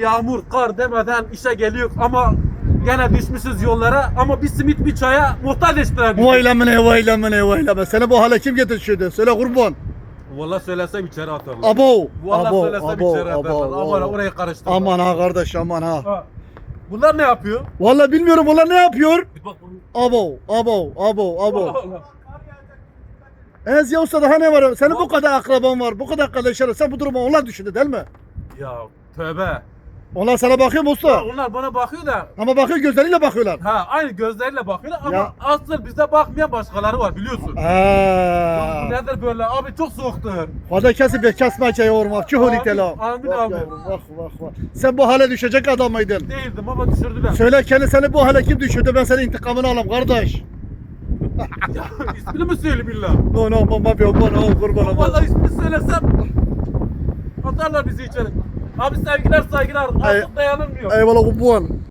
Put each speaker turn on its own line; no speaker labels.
Yağmur, kar demeden işe geliyor ama gene düşmüşüz yollara ama bir simit bir çaya muhtaç ettiler bizi.
Vay lemine vay lemine vay lemine. Seni bu hale kim getirdi? Söyle kurban.
Valla söylesem içeri atarlar.
Abo.
Valla
Abo.
söylesem
Abo.
içeri atarlar.
Abo.
Aman
abo.
orayı karıştırma.
Aman ha kardeş aman ha.
Ha. Bunlar ne yapıyor?
Vallahi bilmiyorum onlar ne yapıyor?
Bir bak bunu.
Abo. Abo. Abo. Abo.
Allah Allah.
Ez ya usta daha ne var? Senin bu kadar akraban var. Bu kadar kardeşlerin. Sen bu durumu onlar düşündü değil mi?
Ya tövbe.
Onlar sana bakıyor mu
Ya
usta?
onlar bana bakıyor da
Ama bakıyor gözleriyle bakıyorlar.
ha aynı gözleriyle bakıyorlar ama
Ya.
asıl bize bakmayan başkaları var biliyorsun.
Eee.
bu nedir böyle abi çok soğuktur.
Fazla kesip bir kesme çayı yormak. Çuhuli
Amin,
telam.
amin
Bak
abi.
yavrum, Bak bak bak. Sen bu hale düşecek adam mıydın?
Değildim ama düşürdüler.
Söyle kendi seni bu hale kim düşürdü? Ben senin intikamını alayım kardeş.
ya ismini mi söyleyeyim illa?
No no baba bir baba no kurban olayım.
Vallahi ismini söylesem atarlar bizi içeri. Abi sevgiler saygılar artık dayanılmıyor.
Eyvallah kurban.